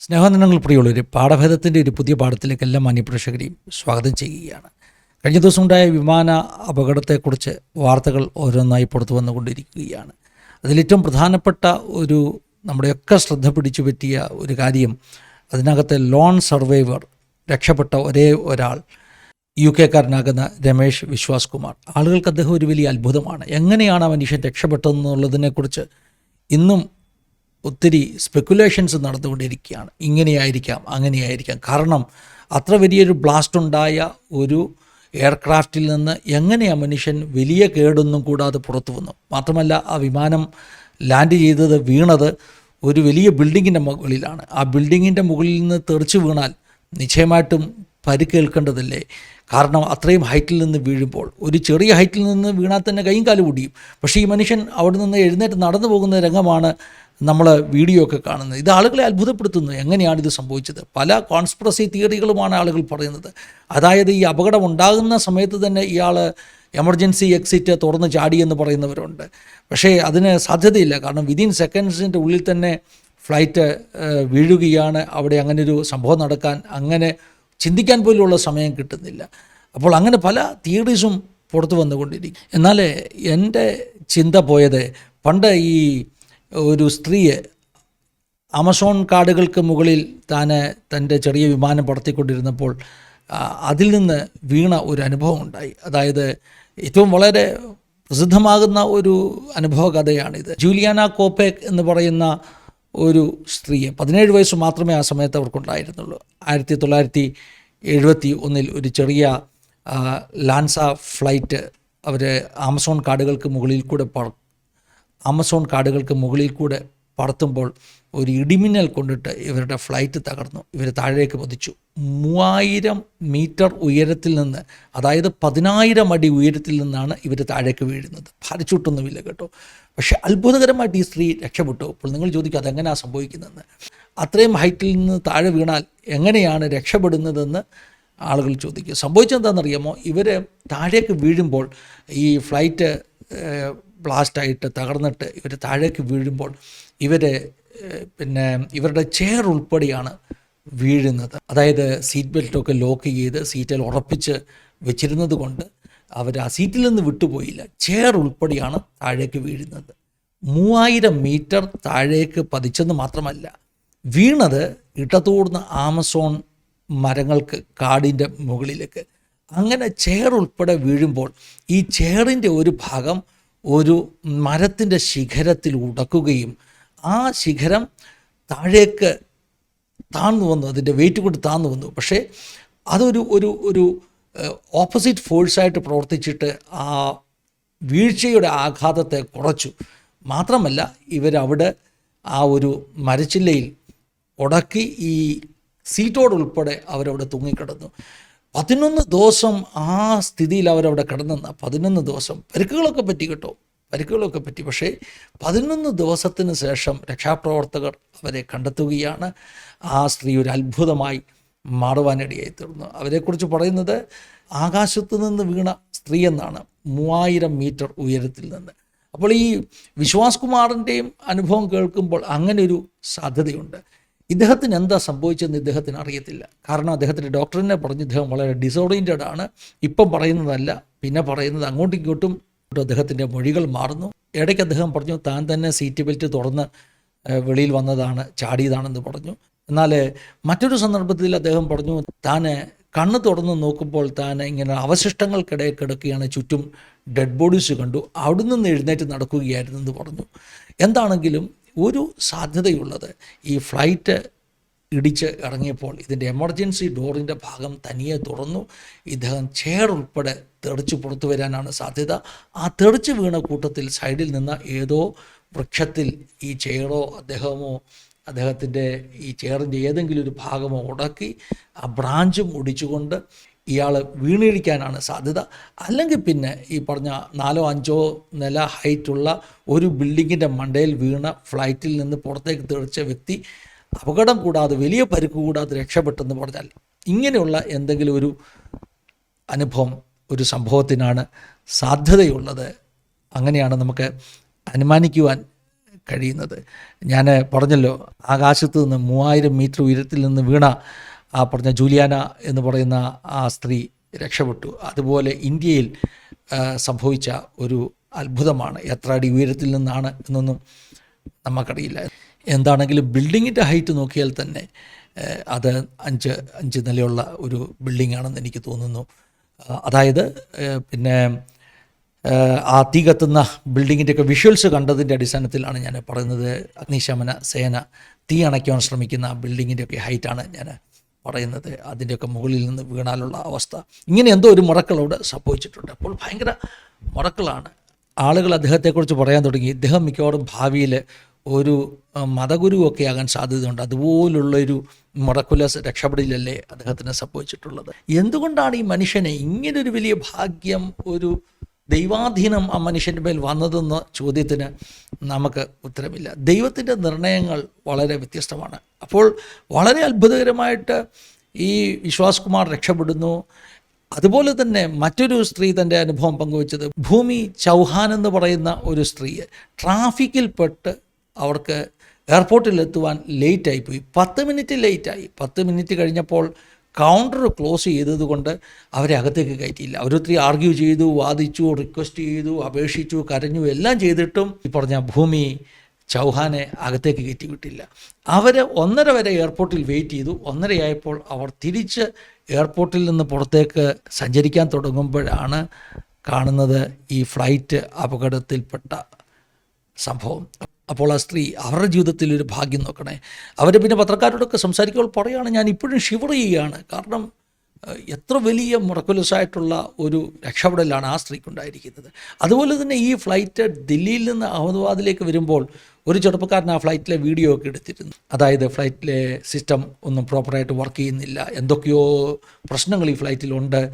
സ്നേഹനന്ദനങ്ങൾ പ്രിയുള്ളവർ പാഠഭേദത്തിന്റെ ഒരു പുതിയ പാഠത്തിലേക്ക് എല്ലാ മാന്യപ്രേക്ഷകരെയും സ്വാഗതം ചെയ്യുകയാണ്. കഴിഞ്ഞ ദിവസം ഉണ്ടായ വിമാന അപകടത്തെക്കുറിച്ച് വാർത്തകൾ ഓരോന്നായി പുറത്തു വന്നുകൊണ്ടിരിക്കുകയാണ്. അതിലേറ്റവും പ്രധാനപ്പെട്ട ഒരു നമ്മുടെയൊക്കെ ശ്രദ്ധ പിടിച്ചു പറ്റിയ ഒരു കാര്യം അതിനകത്തെ ലോൺ സർവൈവർ രക്ഷപ്പെട്ട ഒരേ ഒരാൾ യു കെക്കാരനാകുന്ന രമേശ് വിശ്വാസ് കുമാർ ആളുകൾക്ക് അദ്ദേഹം ഒരു വലിയ അത്ഭുതമാണ്. എങ്ങനെയാണ് ആ മനുഷ്യൻ രക്ഷപ്പെട്ടതെന്നുള്ളതിനെക്കുറിച്ച് ഇന്നും ഒത്തിരി സ്പെക്കുലേഷൻസ് നടന്നുകൊണ്ടിരിക്കുകയാണ്. ഇങ്ങനെയായിരിക്കാം അങ്ങനെയായിരിക്കാം. കാരണം അത്ര വലിയൊരു ബ്ലാസ്റ്റ് ഉണ്ടായ ഒരു എയർക്രാഫ്റ്റിൽ നിന്ന് എങ്ങനെ ആ മനുഷ്യൻ വലിയ കേടൊന്നും കൂടാതെ പുറത്തു വന്നു? മാത്രമല്ല ആ വിമാനം ലാൻഡ് ചെയ്തത് വീണത് ഒരു വലിയ ബിൽഡിങ്ങിന്റെ മുകളിലാണ്. ആ ബിൽഡിങ്ങിന്റെ മുകളിൽ നിന്ന് തെറിച്ച് വീണാൽ നിശ്ചയമായിട്ടും പരിക്കേൽക്കേണ്ടതല്ലേ? കാരണം അത്രയും ഹൈറ്റിൽ നിന്ന് വീഴുമ്പോൾ ഒരു ചെറിയ ഹൈറ്റിൽ നിന്ന് വീണാൽ തന്നെ കൈയും കാലും ഒടിയും. പക്ഷേ ഈ മനുഷ്യൻ അവിടെ നിന്ന് എഴുന്നേറ്റ് നടന്നു പോകുന്ന രംഗമാണ് നമ്മൾ വീഡിയോ ഒക്കെ കാണുന്നത്. ഇത് ആളുകളെ അത്ഭുതപ്പെടുത്തുന്നു. എങ്ങനെയാണ് ഇത് സംഭവിച്ചത്? പല കോൺസ്പിറസി തിയറികളുമാണ് ആളുകൾ പറയുന്നത്. അതായത് ഈ അപകടം ഉണ്ടാകുന്ന സമയത്ത് തന്നെ ഇയാൾ എമർജൻസി എക്സിറ്റ് തുറന്ന് ചാടി എന്ന് പറയുന്നവരുണ്ട്. പക്ഷേ അതിന് സാധ്യതയില്ല. കാരണം വിതിൻ സെക്കൻഡ്സിന്റെ ഉള്ളിൽ തന്നെ ഫ്ലൈറ്റ് വീഴുകയാണ്. അവിടെ അങ്ങനെ ഒരു സംഭവം നടക്കാൻ അങ്ങനെ ചിന്തിക്കാൻ പോലുള്ള സമയം കിട്ടുന്നില്ല. അപ്പോൾ അങ്ങനെ പല തിയറീസും പുറത്തു വന്നുകൊണ്ടിരിക്കും. എന്നാൽ എന്റെ ചിന്ത പോയത് പണ്ട് ഈ ഒരു സ്ത്രീയെ ആമസോൺ കാടുകൾക്ക് മുകളിൽ താൻ തന്റെ ചെറിയ വിമാനം പറത്തിക്കൊണ്ടിരുന്നപ്പോൾ അതിൽ നിന്ന് വീണ ഒരു അനുഭവം ഉണ്ടായി. അതായത് ഏറ്റവും വളരെ പ്രസിദ്ധമാകുന്ന ഒരു അനുഭവ കഥയാണിത് ജൂലിയാന കോപ്പേക്ക് എന്ന് പറയുന്ന ഒരു സ്ത്രീയെ പതിനേഴ് വയസ്സ് മാത്രമേ ആ സമയത്ത് അവർക്കുണ്ടായിരുന്നുള്ളൂ. ആയിരത്തി തൊള്ളായിരത്തി എഴുപത്തി ഒന്നിൽ ഒരു ചെറിയ ലാൻസ ഫ്ലൈറ്റ് അവർ ആമസോൺ കാടുകൾക്ക് മുകളിൽ കൂടെ ആമസോൺ കാടുകൾക്ക് മുകളിൽ കൂടെ പറത്തുമ്പോൾ ഒരു ഇടിമിന്നൽ കൊണ്ടിട്ട് ഇവരുടെ ഫ്ലൈറ്റ് തകർന്നു. ഇവർ താഴേക്ക് പതിച്ചു. മൂവായിരം മീറ്റർ ഉയരത്തിൽ നിന്ന് അതായത് പതിനായിരം അടി ഉയരത്തിൽ നിന്നാണ് ഇവർ താഴേക്ക് വീഴുന്നത്. ഭാരിച്ചൂട്ടൊന്നുമില്ല കേട്ടോ. പക്ഷേ അത്ഭുതകരമായിട്ട് ഈ സ്ത്രീ രക്ഷപ്പെട്ടു. അപ്പോൾ നിങ്ങൾ ചോദിക്കും അതെങ്ങനെയാണ് സംഭവിക്കുന്നതെന്ന്. അത്രയും ഹൈറ്റിൽ നിന്ന് താഴെ വീണാൽ എങ്ങനെയാണ് രക്ഷപ്പെടുന്നതെന്ന് ആളുകൾ ചോദിക്കും. സംഭവിച്ചെന്താണെന്നറിയാമോ ഇവർ താഴേക്ക് വീഴുമ്പോൾ ഈ ഫ്ലൈറ്റ് ബ്ലാസ്റ്റായിട്ട് തകർന്നിട്ട് ഇവർ താഴേക്ക് വീഴുമ്പോൾ ഇവർ പിന്നെ ഇവരുടെ ചെയർ ഉൾപ്പെടെയാണ് വീഴുന്നത്. അതായത് സീറ്റ് ബെൽറ്റൊക്കെ ലോക്ക് ചെയ്ത് സീറ്റിൽ ഉറപ്പിച്ച് വെച്ചിരുന്നത് കൊണ്ട് അവർ ആ സീറ്റിൽ നിന്ന് വിട്ടുപോയില്ല. ചെയർ ഉൾപ്പെടെയാണ് താഴേക്ക് വീഴുന്നത്. മൂവായിരം മീറ്റർ താഴേക്ക് പതിച്ചെന്ന് മാത്രമല്ല വീണത് ഇടതൂർന്ന ആമസോൺ മരങ്ങൾക്ക് കാടിന്റെ മുകളിലേക്ക്. അങ്ങനെ ചെയർ ഉൾപ്പെടെ വീഴുമ്പോൾ ഈ ചെയറിന്റെ ഒരു ഭാഗം ഒരു മരത്തിന്റെ ശിഖരത്തിൽ ഉടക്കുകയും ആ ശിഖരം താഴേക്ക് താന്നു വന്നു അതിന്റെ വെയിറ്റ് കൊണ്ട് താന്നു വന്നു. പക്ഷേ അതൊരു ഒരു ഒരു ഓപ്പോസിറ്റ് ഫോഴ്സായിട്ട് പ്രവർത്തിച്ചിട്ട് ആ വീഴ്ചയുടെ ആഘാതത്തെ കുറച്ചു. മാത്രമല്ല ഇവരവിടെ ആ ഒരു മരച്ചില്ലയിൽ ഉടക്കി ഈ സീറ്റോടുൾപ്പെടെ അവരവിടെ തൂങ്ങിക്കിടന്നു. പതിനൊന്ന് ദിവസം ആ സ്ഥിതിയിൽ അവരവിടെ കിടന്നെന്ന പതിനൊന്ന് ദിവസം. പരിക്കുകളൊക്കെ പറ്റി കേട്ടോ. പരിക്കുകളൊക്കെ പറ്റി. പക്ഷേ പതിനൊന്ന് ദിവസത്തിന് ശേഷം രക്ഷാപ്രവർത്തകർ അവരെ കണ്ടെത്തുകയാണ്. ആ സ്ത്രീ ഒരു അത്ഭുതമായി മാറുവാനിടയായി തീർന്നു. അവരെക്കുറിച്ച് പറയുന്നത് ആകാശത്ത് നിന്ന് വീണ സ്ത്രീ എന്നാണ്. മൂവായിരം മീറ്റർ ഉയരത്തിൽ നിന്ന്. അപ്പോൾ ഈ വിശ്വാസ് കുമാറിന്റെയും അനുഭവം കേൾക്കുമ്പോൾ അങ്ങനെ ഒരു സാധ്യതയുണ്ട്. ഇദ്ദേഹത്തിന് എന്താ സംഭവിച്ചതെന്ന് ഇദ്ദേഹത്തിന് അറിയത്തില്ല. കാരണം അദ്ദേഹത്തിന്റെ ഡോക്ടറിനെ പറഞ്ഞ് ഇദ്ദേഹം വളരെ ഡിസോറിയന്റഡ് ആണ്. ഇപ്പം പറയുന്നതല്ല പിന്നെ പറയുന്നത് അങ്ങോട്ടും ഇങ്ങോട്ടും അദ്ദേഹത്തിന്റെ മൊഴികൾ മാറുന്നു. ഇടയ്ക്ക് അദ്ദേഹം പറഞ്ഞു താൻ തന്നെ സീറ്റ് ബെൽറ്റ് തുറന്ന് വെളിയിൽ വന്നതാണ് ചാടിയതാണെന്ന് പറഞ്ഞു. എന്നാൽ മറ്റൊരു സന്ദർഭത്തിൽ അദ്ദേഹം പറഞ്ഞു താൻ കണ്ണ് തുറന്ന് നോക്കുമ്പോൾ താൻ ഇങ്ങനെ അവശിഷ്ടങ്ങൾക്കിടയിൽ കിടക്കുകയാണ് ചുറ്റും ഡെഡ് ബോഡീസ് കണ്ടു അവിടുന്ന് എഴുന്നേറ്റ് നടക്കുകയായിരുന്നു എന്ന് പറഞ്ഞു. എന്താണെങ്കിലും ഒരു സാധ്യതയുള്ളത് ഈ ഫ്ലൈറ്റ് ഇടിച്ച് ഇറങ്ങിയപ്പോൾ ഇതിന്റെ എമർജൻസി ഡോറിന്റെ ഭാഗം തനിയെ തുറന്നു. ഇദ്ദേഹം ചെയർ ഉൾപ്പെടെ തെറിച്ച് പുറത്തു വരാനാണ് സാധ്യത. ആ തെറിച്ച് വീണ കൂട്ടത്തിൽ സൈഡിൽ നിന്ന് ഏതോ വൃക്ഷത്തിൽ ഈ ചെയറോ അദ്ദേഹമോ അദ്ദേഹത്തിന്റെ ഈ ചെയറിന്റെ ഏതെങ്കിലും ഒരു ഭാഗമോ ഉടക്കി ആ ബ്രാഞ്ചും ഒടിച്ചുകൊണ്ട് ഇയാൾ വീണിരിക്കാനാണ് സാധ്യത. അല്ലെങ്കിൽ പിന്നെ ഈ പറഞ്ഞ നാലോ അഞ്ചോ നില ഹൈറ്റുള്ള ഒരു ബിൽഡിങ്ങിന്റെ മണ്ടയിൽ വീണ ഫ്ലൈറ്റിൽ നിന്ന് പുറത്തേക്ക് തെറിച്ച വ്യക്തി അപകടം കൂടാതെ വലിയ പരുക്ക് കൂടാതെ രക്ഷപ്പെട്ടെന്ന് പറഞ്ഞാൽ ഇങ്ങനെയുള്ള എന്തെങ്കിലും ഒരു അനുഭവം ഒരു സംഭവത്തിനാണ് സാധ്യതയുള്ളത്. അങ്ങനെയാണ് നമുക്ക് അനുമാനിക്കുവാൻ കഴിയുന്നത്. ഞാൻ പറഞ്ഞല്ലോ ആകാശത്ത് നിന്ന് മൂവായിരം മീറ്റർ ഉയരത്തിൽ നിന്ന് വീണ ആ പറഞ്ഞ ജൂലിയാന എന്ന് പറയുന്ന ആ സ്ത്രീ രക്ഷപ്പെട്ടു. അതുപോലെ ഇന്ത്യയിൽ സംഭവിച്ച ഒരു അത്ഭുതമാണ്. എത്ര അടി ഉയരത്തിൽ നിന്നാണ് എന്നൊന്നും നമുക്കറിയില്ല. എന്താണെങ്കിലും ബിൽഡിങ്ങിന്റെ ഹൈറ്റ് നോക്കിയാൽ തന്നെ അത് അഞ്ച് അഞ്ച് നിലയുള്ള ഒരു ബിൽഡിംഗ് ആണെന്ന് എനിക്ക് തോന്നുന്നു. അതായത് പിന്നെ ആ തീ കത്തുന്ന ബിൽഡിങ്ങിന്റെയൊക്കെ വിഷ്വൽസ് കണ്ടതിന്റെ അടിസ്ഥാനത്തിലാണ് ഞാൻ പറയുന്നത്. അഗ്നിശമന സേന തീ അണയ്ക്കുവാൻ ശ്രമിക്കുന്ന ആ ബിൽഡിങ്ങിന്റെ ഒക്കെ ഹൈറ്റാണ് ഞാൻ പറയുന്നത് അതിന്റെയൊക്കെ മുകളിൽ നിന്ന് വീണാലുള്ള അവസ്ഥ. ഇങ്ങനെ എന്തോ ഒരു മുറക്കൾ അവിടെ സംഭവിച്ചിട്ടുണ്ട്. അപ്പോൾ ഭയങ്കര മുറക്കളാണ്. ആളുകൾ അദ്ദേഹത്തെക്കുറിച്ച് പറയാൻ തുടങ്ങി. ഇദ്ദേഹം മിക്കവാറും ഭാവിയിൽ ഒരു മതഗുരുവൊക്കെ ആകാൻ സാധ്യതയുണ്ട്. അതുപോലുള്ളൊരു മുറക്കുല രക്ഷപ്പെടില്ലല്ലേ അദ്ദേഹത്തിന് സംഭവിച്ചിട്ടുള്ളത്. എന്തുകൊണ്ടാണ് ഈ മനുഷ്യനെ ഇങ്ങനൊരു വലിയ ഭാഗ്യം ഒരു ദൈവാധീനം ആ മനുഷ്യന്റെ മേൽ വന്നതെന്ന ചോദ്യത്തിന് നമുക്ക് ഉത്തരമില്ല. ദൈവത്തിന്റെ നിർണയങ്ങൾ വളരെ വ്യത്യസ്തമാണ്. അപ്പോൾ വളരെ അത്ഭുതകരമായിട്ട് ഈ വിശ്വാസ് കുമാർ രക്ഷപ്പെടുന്നു. അതുപോലെ തന്നെ മറ്റൊരു സ്ത്രീ തന്റെ അനുഭവം പങ്കുവച്ചത് ഭൂമി ചൗഹാൻ എന്ന് പറയുന്ന ഒരു സ്ത്രീ. ട്രാഫിക്കിൽപ്പെട്ട് അവർക്ക് എയർപോർട്ടിലെത്തുവാൻ ലേറ്റായി പോയി പത്ത് മിനിറ്റ് ലേറ്റായി. പത്ത് മിനിറ്റ് കഴിഞ്ഞപ്പോൾ കൗണ്ടർ ക്ലോസ് ചെയ്തതുകൊണ്ട് അവരെ അകത്തേക്ക് കയറ്റിയില്ല. അവരൊത്തിരി ആർഗ്യൂ ചെയ്തു വാദിച്ചു റിക്വസ്റ്റ് ചെയ്തു അപേക്ഷിച്ചു കരഞ്ഞു എല്ലാം ചെയ്തിട്ടും ഈ പറഞ്ഞ ഭൂമി ചൗഹാനെ അകത്തേക്ക് കയറ്റി വിട്ടില്ല അവർ ഒന്നര വരെ എയർപോർട്ടിൽ വെയിറ്റ് ചെയ്തു. ഒന്നരയായപ്പോൾ അവർ തിരിച്ച് എയർപോർട്ടിൽ നിന്ന് പുറത്തേക്ക് സഞ്ചരിക്കാൻ തുടങ്ങുമ്പോഴാണ് കാണുന്നത് ഈ ഫ്ലൈറ്റ് അപകടത്തിൽപ്പെട്ട സംഭവം. അപ്പോൾ ആ സ്ത്രീ അവരുടെ ജീവിതത്തിൽ ഒരു ഭാഗ്യം നോക്കണേ. അവർ പിന്നെ പത്രക്കാരോടൊക്കെ സംസാരിക്കുമ്പോൾ പറയുകയാണ് ഞാൻ ഇപ്പോഴും ഷിവർ ചെയ്യുകയാണ്. കാരണം എത്ര വലിയ മുറക്കുലസായിട്ടുള്ള ഒരു രക്ഷപ്പെടലാണ് ആ സ്ത്രീക്കുണ്ടായിരിക്കുന്നത്. അതുപോലെ തന്നെ ഈ ഫ്ലൈറ്റ് ദില്ലിയിൽ നിന്ന് അഹമ്മദാബാദിലേക്ക് വരുമ്പോൾ ഒരു ചെറുപ്പക്കാരൻ ആ ഫ്ലൈറ്റിലെ വീഡിയോ ഒക്കെ എടുത്തിരുന്നു. അതായത് ഫ്ലൈറ്റിലെ സിസ്റ്റം ഒന്നും പ്രോപ്പറായിട്ട് വർക്ക് ചെയ്യുന്നില്ല. എന്തൊക്കെയോ പ്രശ്നങ്ങൾ ഈ ഫ്ലൈറ്റിലുണ്ട്.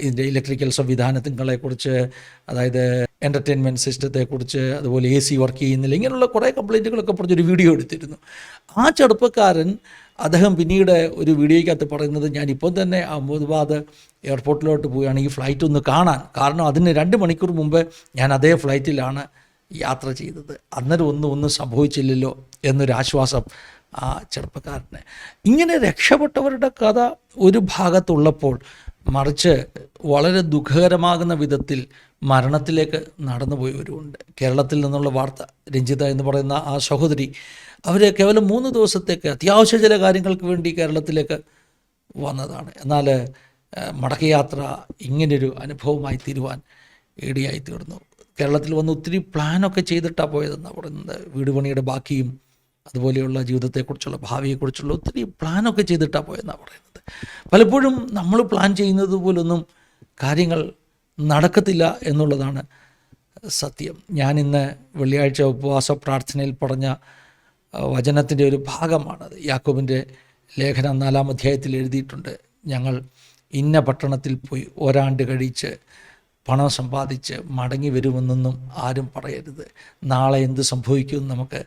ഇതിന്റെ ഇലക്ട്രിക്കൽ സംവിധാനങ്ങളെക്കുറിച്ച് അതായത് എന്റർടൈൻമെന്റ് സിസ്റ്റത്തെക്കുറിച്ച് അതുപോലെ എ സി വർക്ക് ചെയ്യുന്നില്ല. ഇങ്ങനെയുള്ള കുറേ കംപ്ലൈന്റുകളൊക്കെ പറഞ്ഞൊരു വീഡിയോ എടുത്തിരുന്നു. ആ ചെറുപ്പക്കാരൻ അദ്ദേഹം പിന്നീട് ഒരു വീഡിയോയ്ക്കകത്ത് പറയുന്നത് ഞാൻ ഇപ്പോൾ തന്നെ അഹമ്മദാബാദ് എയർപോർട്ടിലോട്ട് പോവുകയാണ് ഈ ഫ്ലൈറ്റ് ഒന്ന് കാണാൻ. കാരണം അതിന് രണ്ട് മണിക്കൂർ മുമ്പ് ഞാൻ അതേ ഫ്ലൈറ്റിലാണ് യാത്ര ചെയ്തത്. അന്നേരം ഒന്നും ഒന്നും സംഭവിച്ചില്ലല്ലോ എന്നൊരാശ്വാസം ആ ചെറുപ്പക്കാരന്. ഇങ്ങനെ രക്ഷപ്പെട്ടവരുടെ കഥ ഒരു ഭാഗത്തുള്ളപ്പോൾ മറിച്ച് വളരെ ദുഃഖകരമാകുന്ന വിധത്തിൽ മരണത്തിലേക്ക് നടന്നുപോയവരുമുണ്ട് കേരളത്തിൽ നിന്നുള്ള വാർത്ത രഞ്ജിത എന്ന് പറയുന്ന ആ സഹോദരി അവർ കേവലം മൂന്ന് ദിവസത്തേക്ക് അത്യാവശ്യ ചില കാര്യങ്ങൾക്ക് വേണ്ടി കേരളത്തിലേക്ക് വന്നതാണ്. എന്നാൽ മടക്കയാത്ര ഇങ്ങനൊരു അനുഭവമായി തീരുവാൻ ഇടയായി തീർന്നു കേരളത്തിൽ വന്ന് ഒത്തിരി പ്ലാനൊക്കെ ചെയ്തിട്ടാണ് പോയതെന്നാണ് പറയുന്നത്. വീട് പണിയുടെ ബാക്കിയും അതുപോലെയുള്ള ജീവിതത്തെക്കുറിച്ചുള്ള ഭാവിയെക്കുറിച്ചുള്ള ഒത്തിരി പ്ലാനൊക്കെ ചെയ്തിട്ടാണ് പോയെന്നാണ് പറയുന്നത്. പലപ്പോഴും നമ്മൾ പ്ലാൻ ചെയ്യുന്നത് പോലൊന്നും കാര്യങ്ങൾ നടക്കത്തില്ല എന്നുള്ളതാണ് സത്യം. ഞാൻ ഇന്ന് വെള്ളിയാഴ്ച ഉപവാസ പ്രാർത്ഥനയിൽ പറഞ്ഞ വചനത്തിന്റെ ഒരു ഭാഗമാണത് യാക്കോബിന്റെ ലേഖനം നാലാം അധ്യായത്തിൽ എഴുതിയിട്ടുണ്ട്. ഞങ്ങൾ ഇന്ന പട്ടണത്തിൽ പോയി ഒരാണ്ട് കഴിച്ച് പണം സമ്പാദിച്ച് മടങ്ങി വരുമെന്നൊന്നും ആരും പറയരുത്. നാളെ എന്ത് സംഭവിക്കുമെന്ന് നമുക്ക്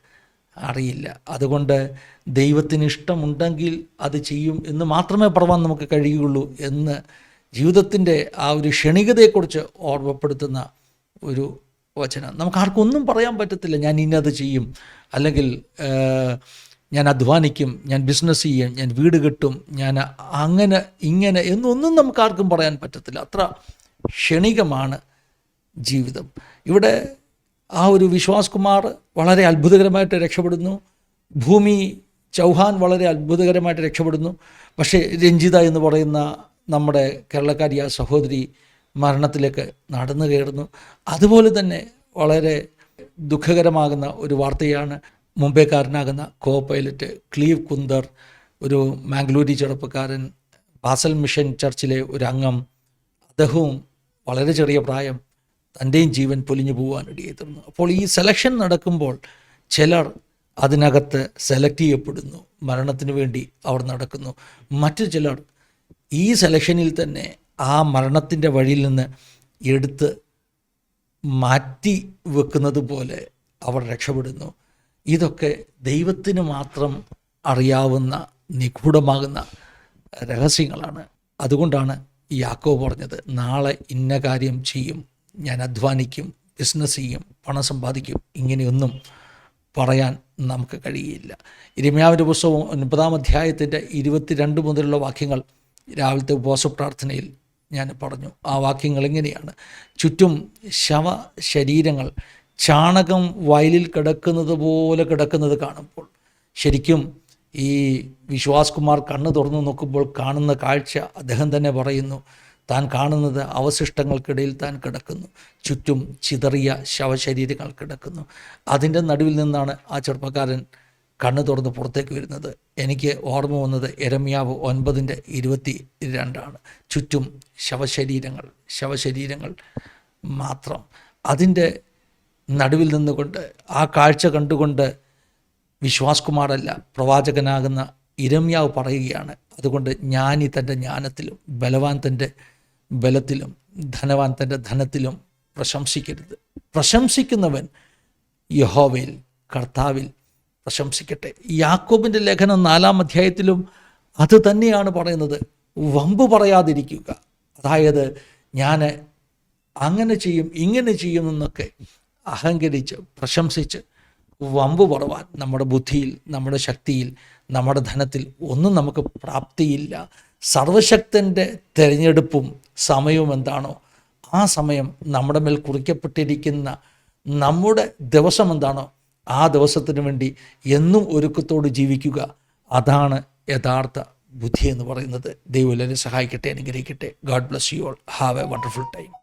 അറിയില്ല. അതുകൊണ്ട് ദൈവത്തിന് ഇഷ്ടമുണ്ടെങ്കിൽ അത് ചെയ്യും എന്ന് മാത്രമേ പറവാൻ നമുക്ക് കഴിയുകയുള്ളൂ എന്ന് ജീവിതത്തിന്റെ ആ ഒരു ക്ഷണികതയെക്കുറിച്ച് ഓർമ്മപ്പെടുത്തുന്ന ഒരു വചനം. നമുക്ക് ആർക്കും ഒന്നും പറയാൻ പറ്റത്തില്ല ഞാൻ ഇന്നത് ചെയ്യും. അല്ലെങ്കിൽ ഞാൻ അധ്വാനിക്കും ഞാൻ ബിസിനസ് ചെയ്യും ഞാൻ വീട് കെട്ടും ഞാൻ അങ്ങനെ ഇങ്ങനെ എന്നൊന്നും നമുക്ക് ആർക്കും പറയാൻ പറ്റത്തില്ല. അത്ര ക്ഷണികമാണ് ജീവിതം. ഇവിടെ ആ ഒരു വിശ്വാസ് കുമാർ വളരെ അത്ഭുതകരമായിട്ട് രക്ഷപ്പെടുന്നു. ഭൂമി ചൗഹാൻ വളരെ അത്ഭുതകരമായിട്ട് രക്ഷപ്പെടുന്നു. പക്ഷേ രഞ്ജിത എന്ന് പറയുന്ന നമ്മുടെ കേരളക്കാരി ആ സഹോദരി മരണത്തിലേക്ക് നടന്നു കയറുന്നു. അതുപോലെ തന്നെ വളരെ ദുഃഖകരമാകുന്ന ഒരു വാർത്തയാണ് മുംബൈക്കാരനാകുന്ന കോ പൈലറ്റ് ക്ലീവ് കുന്ദർ ഒരു മാംഗ്ലൂരി ചെറുപ്പക്കാരൻ ബാസൽ മിഷൻ ചർച്ചിലെ ഒരു അംഗം. അദ്ദേഹവും വളരെ ചെറിയ പ്രായം തന്റെയും ജീവൻ പൊലിഞ്ഞു പോകാൻ ഇടയായിത്തീർന്നു. അപ്പോൾ ഈ സെലക്ഷൻ നടക്കുമ്പോൾ ചിലർ അതിനകത്ത് സെലക്ട് ചെയ്യപ്പെടുന്നു. മരണത്തിന് വേണ്ടി അവർ നടക്കുന്നു. മറ്റു ചിലർ ഈ സെലക്ഷനിൽ തന്നെ ആ മരണത്തിന്റെ വഴിയിൽ നിന്ന് എടുത്ത് മാറ്റി വെക്കുന്നത് പോലെ അവർ രക്ഷപ്പെടുന്നു. ഇതൊക്കെ ദൈവത്തിന് മാത്രം അറിയാവുന്ന നിഗൂഢമാകുന്ന രഹസ്യങ്ങളാണ്. അതുകൊണ്ടാണ് യാക്കോ പറഞ്ഞത് നാളെ ഇന്ന കാര്യം ചെയ്യും ഞാൻ അധ്വാനിക്കും ബിസിനസ് ചെയ്യും പണം സമ്പാദിക്കും ഇങ്ങനെയൊന്നും പറയാൻ നമുക്ക് കഴിയില്ല. ഇരിമ്യാവിന്റെ പുസ്തകം ഒൻപതാം അധ്യായത്തിന്റെ ഇരുപത്തിരണ്ട് മുതലുള്ള വാക്യങ്ങൾ രാവിലത്തെ ഉപവാസ പ്രാർത്ഥനയിൽ ഞാൻ പറഞ്ഞു. ആ വാക്യങ്ങൾ എങ്ങനെയാണ് ചുറ്റും ശവ ശരീരങ്ങൾ ചാണകം വയലിൽ കിടക്കുന്നത് പോലെ കിടക്കുന്നത് കാണുമ്പോൾ ശരിക്കും ഈ വിശ്വാസ് കുമാർ കണ്ണ് തുറന്നു നോക്കുമ്പോൾ കാണുന്ന കാഴ്ച അദ്ദേഹം തന്നെ പറയുന്നു. താൻ കാണുന്നത് അവശിഷ്ടങ്ങൾക്കിടയിൽ താൻ കിടക്കുന്നു. ചുറ്റും ചിതറിയ ശവശരീരങ്ങൾ കിടക്കുന്നു. അതിന്റെ നടുവിൽ നിന്നാണ് ആ ചെറുപ്പക്കാരൻ കണ്ണു തുറന്ന് പുറത്തേക്ക് വരുന്നത്. എനിക്ക് ഓർമ്മ വന്നത് എരമ്യാവ് ഒൻപതിന്റെ ഇരുപത്തി രണ്ടാണ് ചുറ്റും ശവശരീരങ്ങൾ ശവശരീരങ്ങൾ മാത്രം. അതിന്റെ നടുവിൽ നിന്നുകൊണ്ട് ആ കാഴ്ച കണ്ടുകൊണ്ട് വിശ്വാസ് കുമാറല്ല പ്രവാചകനാകുന്ന ഇരമ്യാവ് പറയുകയാണ് അതുകൊണ്ട് ജ്ഞാനി തന്റെ ജ്ഞാനത്തിലും ബലവാൻ തന്റെ ബലത്തിലും ധനവാൻ തന്റെ ധനത്തിലും പ്രശംസിക്കരുത്. പ്രശംസിക്കുന്നവൻ യഹോവയിൽ കർത്താവിൽ പ്രശംസിക്കട്ടെ. യാക്കോബിന്റെ ലേഖനം നാലാം അധ്യായത്തിലും അത് തന്നെയാണ് പറയുന്നത് വമ്പ് പറയാതിരിക്കുക. അതായത് ഞാൻ അങ്ങനെ ചെയ്യും ഇങ്ങനെ ചെയ്യും എന്നൊക്കെ അഹങ്കരിച്ച് പ്രശംസിച്ച് വമ്പ് പറവാൻ നമ്മുടെ ബുദ്ധിയിൽ നമ്മുടെ ശക്തിയിൽ നമ്മുടെ ധനത്തിൽ ഒന്നും നമുക്ക് പ്രാപ്തിയില്ല. സർവശക്തന്റെ തിരഞ്ഞെടുപ്പും സമയവും എന്താണോ ആ സമയം നമ്മുടെ മേൽ കുറിക്കപ്പെട്ടിരിക്കുന്ന നമ്മുടെ ദിവസം എന്താണോ ആ ദിവസത്തിന് വേണ്ടി എന്നും ഒരുക്കത്തോട് ജീവിക്കുക. അതാണ് യഥാർത്ഥ ബുദ്ധി എന്ന് പറയുന്നത്. ദൈവം സഹായിക്കട്ടെ അനുഗ്രഹിക്കട്ടെ. God bless you all have a wonderful time